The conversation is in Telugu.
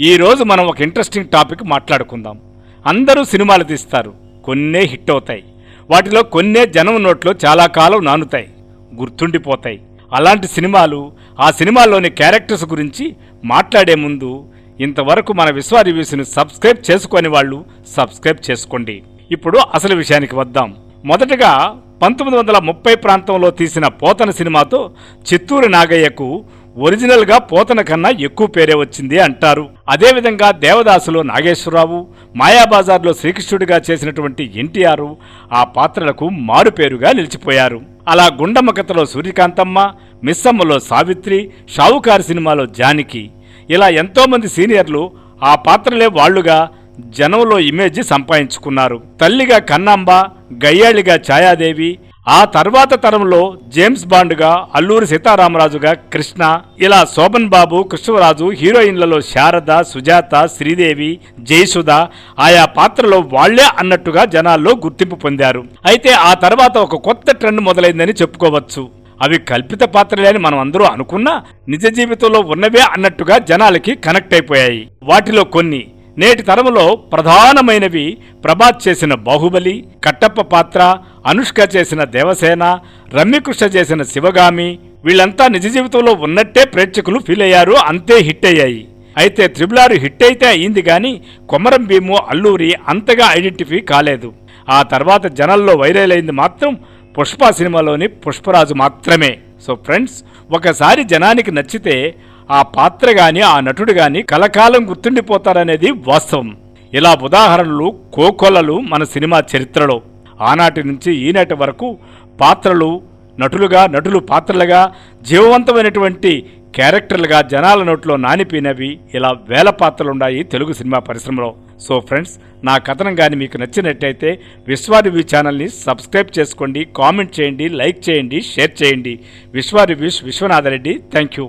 ఈ రోజు మనం ఒక ఇంట్రెస్టింగ్ టాపిక్ మాట్లాడుకుందాం. అందరూ సినిమాలు తీస్తారు. కొన్నే హిట్ అవుతాయి. వాటిలో కొన్నే జనం నోట్లో చాలా కాలం నానుతాయి. గుర్తుండిపోతాయి. అలాంటి సినిమాలు ఆ సినిమాల్లోని క్యారెక్టర్స్ గురించి మాట్లాడే ముందు ఇంతవరకు మన విశ్వ రివ్యూస్ని సబ్స్క్రైబ్ చేసుకొని వాళ్ళు సబ్స్క్రైబ్ చేసుకోండి. ఇప్పుడు అసలు విషయానికి వద్దాం. మొదటగా పంతొమ్మిది వందల ముప్పై ప్రాంతంలో తీసిన పోతన సినిమాతో చిత్తూరు నాగయ్యకు ఒరిజినల్గా పోతన కన్నా ఎక్కువ పేరే వచ్చింది అంటారు. అదేవిధంగా దేవదాసులో నాగేశ్వరరావు మాయాబజార్లో శ్రీకృష్ణుడిగా చేసినటువంటి ఎన్టీఆర్ ఆ పాత్రలకు మారుపేరుగా నిలిచిపోయారు. అలా గుండమ్మ కథలో సూర్యకాంతమ్మ మిస్సమ్మలో సావిత్రి షావుకారు సినిమాలో జానకి. ఇలా ఎంతోమంది సీనియర్లు ఆ పాత్రలే వాళ్ళుగా జనంలో ఇమేజ్ సంపాదించుకున్నారు. తల్లిగా కన్నాంబ గయ్యాళిగా ఛాయాదేవి ఆ తర్వాత తరంలో జేమ్స్ బాండ్గా అల్లూరి సీతారామరాజుగా కృష్ణ ఇలా శోభన్ బాబు కృష్ణరాజు హీరోయిన్లలో శారద సుజాత శ్రీదేవి జయసుధ ఆయా పాత్రలో వాళ్ళే అన్నట్టుగా జనాల్లో గుర్తింపు పొందారు. అయితే ఆ తర్వాత ఒక కొత్త ట్రెండ్ మొదలైందని చెప్పుకోవచ్చు. అవి కల్పిత పాత్రలే అని మనం అందరూ అనుకున్నా నిజ జీవితంలో ఉన్నవే అన్నట్టుగా జనాలకి కనెక్ట్ అయిపోయాయి. వాటిలో కొన్ని నేటి తరములో ప్రధానమైనవి ప్రభాత్ చేసిన బాహుబలి కట్టప్ప పాత్ర అనుష్క చేసిన దేవసేన రమ్యకృష్ణ చేసిన శివగామి వీళ్ళంతా నిజ జీవితంలో ఉన్నట్టే ప్రేక్షకులు ఫీల్ అయ్యారు అంతే హిట్ అయ్యాయి. అయితే త్రిబులారు హిట్ అయితే అయింది కానీ కొమరం భీము అల్లూరి అంతగా ఐడెంటిఫై కాలేదు. ఆ తర్వాత జనాల్లో వైరల్ అయింది మాత్రం పుష్ప సినిమాలోని పుష్పరాజు మాత్రమే. సో ఫ్రెండ్స్ ఒకసారి జనానికి నచ్చితే ఆ పాత్ర గాని ఆ నటుడు గాని కలకాలం గుర్తుండిపోతారనేది వాస్తవం. ఇలా ఉదాహరణలు కోకొలలు మన సినిమా చరిత్రలో. ఆనాటి నుంచి ఈనాటి వరకు పాత్రలు నటులుగా నటులు పాత్రలుగా జీవవంతమైనటువంటి క్యారెక్టర్లుగా జనాల నోట్లో నానిపోయినవి ఇలా వేల పాత్రలున్నాయి తెలుగు సినిమా పరిశ్రమలో. సో ఫ్రెండ్స్ నా కథనం కానీ మీకు నచ్చినట్టయితే విశ్వారివ్యూ ఛానల్ని సబ్స్క్రైబ్ చేసుకోండి కామెంట్ చేయండి లైక్ చేయండి షేర్ చేయండి. విశ్వారివ్యూస్ విశ్వనాథరెడ్డి. Thank you.